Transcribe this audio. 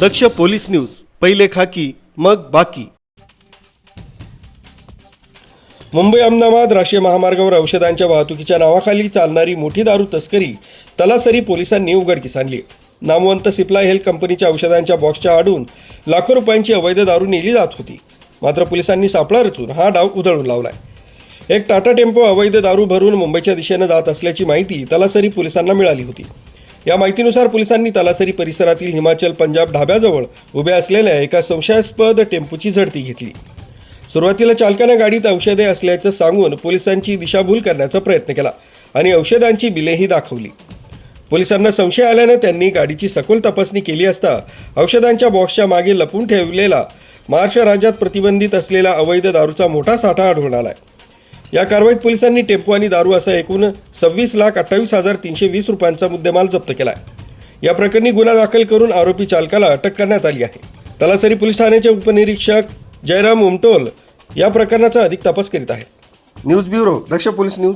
दक्ष police news पहिले खाकी मग बाकी. मुंबई अहमदाबाद राष्ट्रीय महामार्गावर औषधांच्या वाहतुकीच्या नावाखाली चालणारी मोठी दारू तस्करी तलासरी पोलिसांनी उघडकीस आणली. नामवंत सिप्ला हेल्थ कंपनीच्या औषधांच्या बॉक्सच्या आडून लाखो रुपयांची अवैध दारू नेली जात होती. मात्र पोलिसांनी सापळा रचून हा डाव उधळून लावलाय. एक टाटा टेम्पो अवैध दारू भरून मुंबईच्या दिशेनं जात असल्याची माहिती तलासरी पोलिसांना मिळाली होती. या माहितीनुसार पोलिसांनी तलासरी परिसरातील हिमाचल पंजाब ढाब्याजवळ उभ्या असलेल्या एका संशयास्पद टेम्पोची झडती घेतली. सुरुवातीला चालकानं गाडीत औषधे असल्याचं सांगून पोलिसांची दिशाभूल करण्याचा प्रयत्न केला आणि औषधांची बिलेही दाखवली. पोलिसांना संशय आल्यानं त्यांनी गाडीची सखोल तपासणी केली असता औषधांच्या बॉक्सच्या मागे लपून ठेवलेला महाराष्ट्र राज्यात प्रतिबंधित असलेला अवैध दारूचा मोठा साठा आढळून आलाय. या कारवाईत पोलिसांनी टेम्पो आणि दारू असा एकूण सव्वीस लाख अठ्ठावीस हजार तीनशे वीस रुपयांचा मुद्देमाल जप्त केला आहे या प्रकरणी गुन्हा दाखल करून आरोपी चालकाला अटक करण्यात आली आहे. तलासरी पोलीस ठाण्याचे उपनिरीक्षक जयराम उमटोल या प्रकरणाचा अधिक तपास करीत आहेत. News bureau Daksh police news.